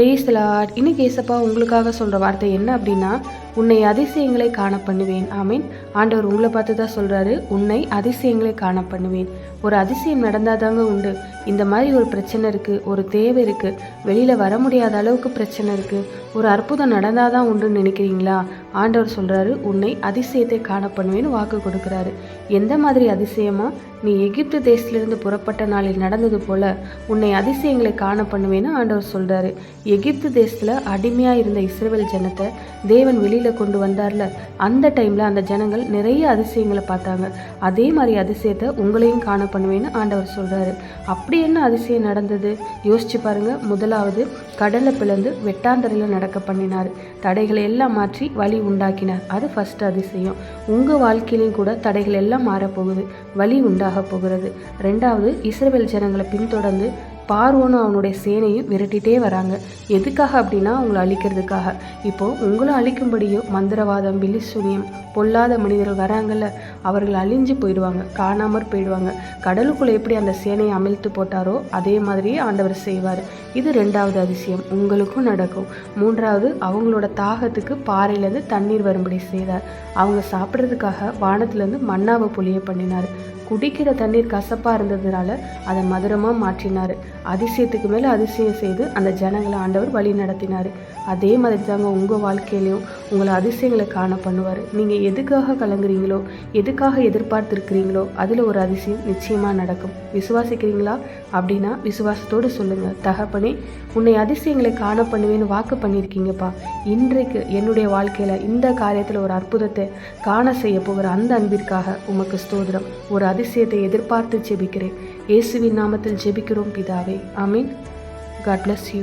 Brace Lord இன்னைக்கு ஏசப்பா உங்களுக்காக சொல்கிற வார்த்தை என்ன அப்படின்னா உன்னை அதிசயங்களை காண பண்ணுவேன் ஆமீன். ஆண்டவர் உங்களை பார்த்து தான் சொல்கிறாரு உன்னை அதிசயங்களை காண பண்ணுவேன் ஒரு அதிசயம் நடந்தால் தாங்க உண்டு. இந்த மாதிரி ஒரு பிரச்சனை இருக்குது ஒரு தேவை இருக்குது வெளியில் வர முடியாத அளவுக்கு பிரச்சனை இருக்குது ஒரு அற்புதம் நடந்தால் தான் உண்டுன்னு நினைக்கிறீங்களா? ஆண்டவர் சொல்கிறாரு உன்னை அதிசயத்தை காண பண்ணுவேன்னு வாக்கு கொடுக்குறாரு. எந்த மாதிரி அதிசயமாக நீ எகிப்து தேசத்திலிருந்து புறப்பட்ட நாளில் நடந்தது போல உன்னை அதிசயங்களை காண பண்ணுவேன்னு ஆண்டவர் சொல்கிறாரு எகிப்து தேசத்தில் அடிமையாக இருந்த இஸ்ரேல் ஜனத்தை தேவன் வெளியில் கொண்டு வந்தார்ல. அந்த டைமில் அந்த ஜனங்கள் நிறைய அதிசயங்களை பார்த்தாங்க. அதே மாதிரி அதிசயத்தை உங்களையும் காண பண்ணுவேன்னு ஆண்டவர் சொல்கிறாரு அப்படி என்ன அதிசயம் நடந்தது? யோசிச்சு பாருங்க. முதலாவது கடலை பிளந்து வெட்டாந்தரையில் நடக்க பண்ணினார். தடைகளை எல்லாம் மாற்றி வழி உண்டாக்கினார். அது ஃபர்ஸ்ட் அதிசயம். உங்கள் வாழ்க்கையிலையும் கூட தடைகள் எல்லாம் மாறப்போகுது. வழி உண்டா? ஆக போகிறது. ரெண்டாவது இஸ்ரேல் ஜனங்களை பின்தொடர்ந்து பார்வோனும் அவனுடைய சேனையும் விரட்டிகிட்டே வராங்க. எதுக்காக அப்படின்னா அவங்களை அழிக்கிறதுக்காக. இப்போது உங்களை அழிக்கும்படியும் மந்திரவாதம் பில்லிசூனியம் பொல்லாத மனிதர்கள் வராங்கல்ல அவர்கள் அழிஞ்சு போயிடுவாங்க காணாமற் போயிடுவாங்க. கடலுக்குள்ளே எப்படி அந்த சேனையை அமிழ்த்து போட்டாரோ அதே மாதிரியே ஆண்டவர் செய்வார். இது ரெண்டாவது அதிசயம். உங்களுக்கும் நடக்கும். மூன்றாவது அவங்களோட தாகத்துக்கு பாறையிலேருந்து தண்ணீர் வரும்படி செய்தார். அவங்க சாப்பிட்றதுக்காக வானத்துலேருந்து மண்ணாவை பொழிய பண்ணினார். குடிக்கிற தண்ணீர் கசப்பாக இருந்ததுனால அதை மதுரமாக மாற்றினார். அதிசயத்துக்கு மேலே அதிசயம் செய்து அந்த ஜனங்களை ஆண்டவர் வழி நடத்தினார். அதே மாதிரி தாங்க உங்கள் வாழ்க்கையிலையும் உங்களை அதிசயங்களை காண பண்ணுவார். நீங்கள் எதுக்காக கலங்குறீங்களோ எதுக்காக எதிர்பார்த்துருக்கிறீங்களோ அதில் ஒரு அதிசயம் நிச்சயமாக நடக்கும். விசுவாசிக்கிறீங்களா? அப்படின்னா விசுவாசத்தோடு சொல்லுங்கள் தகப்பனே உன்னை அதிசயங்களை காண பண்ணுவேன்னு வாக்கு பண்ணியிருக்கீங்கப்பா. இன்றைக்கு என்னுடைய வாழ்க்கையில் இந்த காரியத்தில் ஒரு அற்புதத்தை காண செய்ய போகிற அந்த அன்பிற்காக உமக்கு ஸ்தோதிரம் ஒரு அதிசயத்தை எதிர்பார்த்து ஜெபிக்கிறேன். இயேசுவின் நாமத்தில் ஜெபிக்கிறோம் பிதாவே. ஆமீன் காட் bless யூ